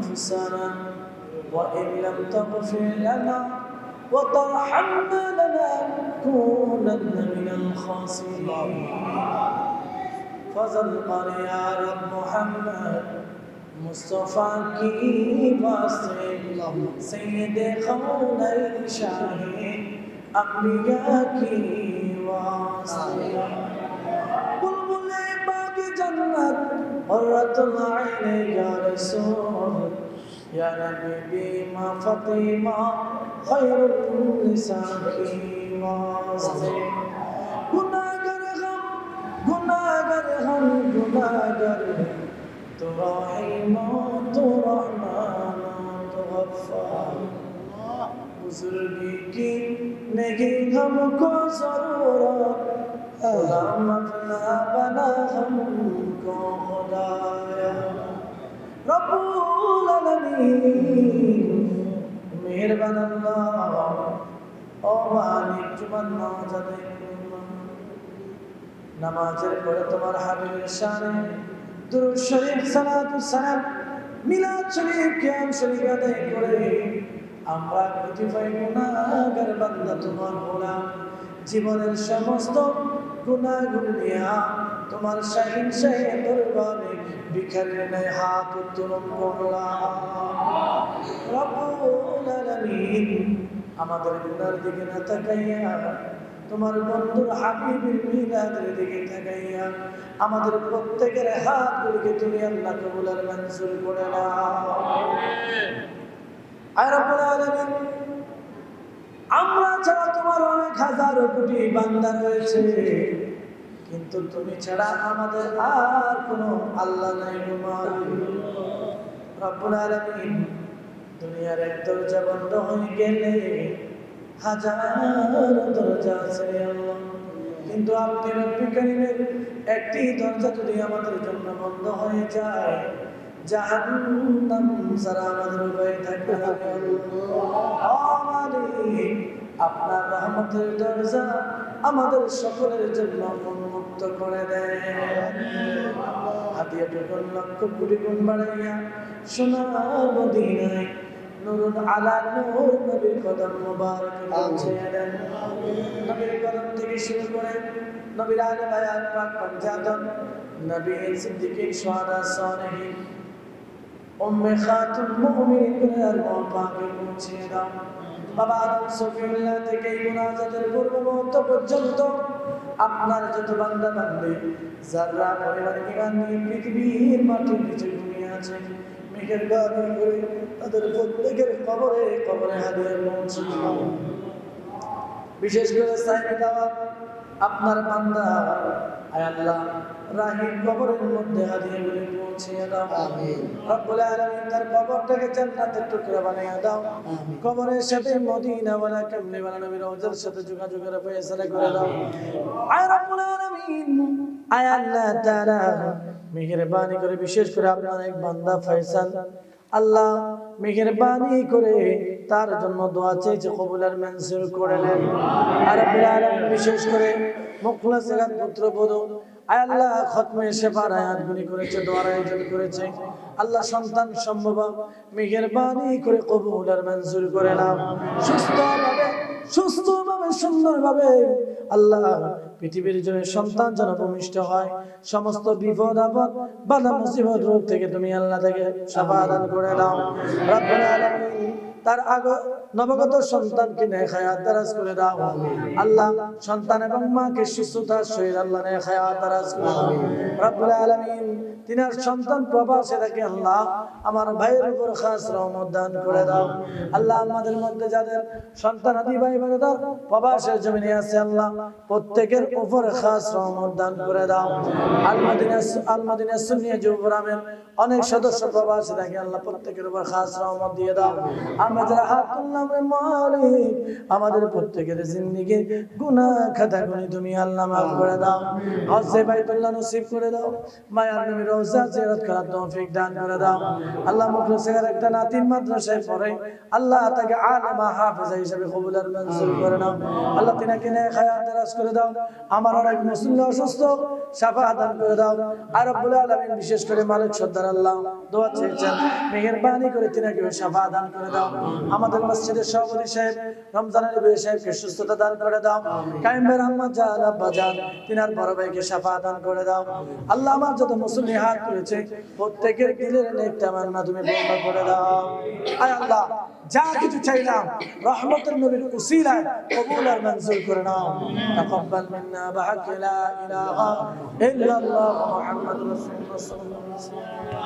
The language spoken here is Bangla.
أنفسنا وإن لم تغفر لنا وترحمنا لنكونن من الخاسرين. فضل قال يا رب محمد مصطفى کی واسطے سید خون شاہ انبیاء کی واسطے बुलबुले बाग जन्नत हर्रतुल आइन या रसूल या नबी बीमा फतीमा खैरुल निसा की वास्ते गुनाहगार हम गुनाहगार हम गुनाहगार तो रहीम तो रहमान तो गफ्फार बुजुर्गी की नहीं हमको जरूरत নামাজের পরে তোমার হাবিবের শানে দুরুদ শরীফ, সালাতু সালাম, মিলাদ শরীফ, কিয়াম শরীফ আদায় করে আমরা কতিপয় বান্দা, তোমার গোলাম। জীবনের সমস্ত হাত আমাদের গুনার দিকে না তাকাইয়া, তোমার বন্ধুর হাবিবের মিলাদের দিকে তাকাইয়া, আমাদের প্রত্যেকের হাতগুলিকে তুমি আল্লাহ কবুল আর মঞ্জুর করে না আর আলামিন আমরা ছাড়া তোমার অনেক হাজার কোটি বান্দা রয়েছে কিন্তু তুমি ছাড়া আমাদের আর কোনো আল্লাহ নাই আলামিন দুনিয়ার এক দরজা বন্ধ হয়ে গেলে হাজার দরজা আছে। কিন্তু আপনি একটি দরজা যদি আমাদের জন্য বন্ধ হয়ে যায় জাহান্নাম সারা আমাদের আপনার রহমতের দরজা আমাদের সকলের জন্য উন্মুক্ত করে দেয়। হাতিয়া টুকুন লক্ষ কোটি গুণ বাড়াইয়া সোনার মদিনায় নুরুন আলা নূর নবীর কদম পৌঁছে দেন। নবীর কদম থেকে শুরু করে নবীর আলে বায়াত, পাক পঞ্জাতন নবী সিদ্দিকিন বাবা পূর্ব পর্যন্ত আপনার যত বান্দা বান্দে যারা পরিবার ইমান পৃথিবীর মাটির নিচে ঘুমিয়ে আছে, মেঘের বাণী করে তাদের প্রত্যেকের কবরে কবরে হাদিয়া পৌঁছে বিশেষ করে দেওয়া আপনার বান্দা আয় আল্লাহ রাহিম কবরের মধ্যে হাদিয়ে বলে পৌঁছে দাও। রব্বুল আলামিন তার কবরটাকে জান্নাতের টুকরা বানিয়ে দাও। কবরের সাথে মদিনা ওয়ালা কামলি ওয়ালা নবীর রওজার সাথে যোগাযোগের ফয়সালা করে দাও। আয় রব্বুল আলামিন আয় আল্লাহ তাআলা মেহেরবানি করে বিশেষ করে আপনার এক বান্দা ফয়সাল। আল্লাহ মেহেরবানি করে তার জন্য দোয়া চেয়েছে, কবুলার মঞ্জুর করে নেন। আর বিশেষ করে মুখলাসের পুত্র বধূ আয় আল্লাহ খতমে শেফার আয়াতগুলি করেছে, দোয়ার আয়োজন করেছে। আল্লাহ সন্তান সম্ভব, মেহেরবানি করে কবুল আর মঞ্জুর করে নাও। সুস্থভাবে সুস্থভাবে, সুন্দরভাবে আল্লাহ পৃথিবীর জন্য সন্তান যেন ভূমিষ্ঠ হয়। সমস্ত বিপদ, আপদ, বাধা, মুসিবত রোগ থেকে তুমি আল্লাহ থেকে সমাধান করে দাও রব্বুল আলামিন তার আগ নবগত সন্তানকে নেখায়াত দারাজ করে দাও। আল্লাহ সন্তান এবং মাকে সুস্থতা শরীর আল্লাহ নেখায়াত দারাজ করে রব্বুল আলামিন সন্তান প্রবাসে আল্লাহ আমার ভাইয়ের উপর খাস রহমত দান করে দাও। আল্লাহ আমাদের মধ্যে যাদের সন্তান আদি ভাই প্রবাসের জমিনে আছে আল্লাহ প্রত্যেকের উপর খাস রহমত দান করে দাও। আলমাদিনা অনেক সদস্য প্রবাসে থাকে আল্লাহ প্রত্যেকের উপর খাস রহমত দিয়ে দাও। আমাদের প্রত্যেকের জিন্দিগি গুনাহ খাতা গুনি তুমি আল্লাহ মাফ করে দাও। হজে বাইতুল্লাহ নসিব করে দাও। মায়ার নবী জিয়ারত করার তৌফিক দান করে দাও। আল্লাহ একটা মাদ্রাসায় পড়ে। আল্লাহ তাকে হিসেবে মঞ্জুর করে নাও। আল্লাহ তিনাকে দারাজ করে দাও। আমার অনেক মুসলিম অসুস্থ সাফা দান করে দাও। আর আলামিন বিশেষ করে মালিক সর্দার আল্লাহ দোয়া চেয়েছেন। মেহেরবানি করে তিনাকে সাফা দান করে দাও। আমাদের মসজিদের সভাপতি সাহেব রমজানের নবী সাহেবকে সুস্থতা দান করে দাও। কায়েম ভাই রহমত জান আব্বা জান তিনার বড় ভাইকে সাফা দান করে দাও। আল্লাহ আমার যত মুসলিম হাত করেছে প্রত্যেকের দিলের নেকটা মান্না তুমি পূর্ণ করে দাও। আয় আল্লাহ যা কিছু চাইলাম রহমতের নবীর উসিলায় কবুল আর মঞ্জুর করে নাও। তাকাব্বাল মিন্না বাহাক লা ইলাহা ইল্লাল্লাহ মুহাম্মাদুর রাসূলুল্লাহ। সাল্লাল্লাহু আলাইহি ওয়াসাল্লাম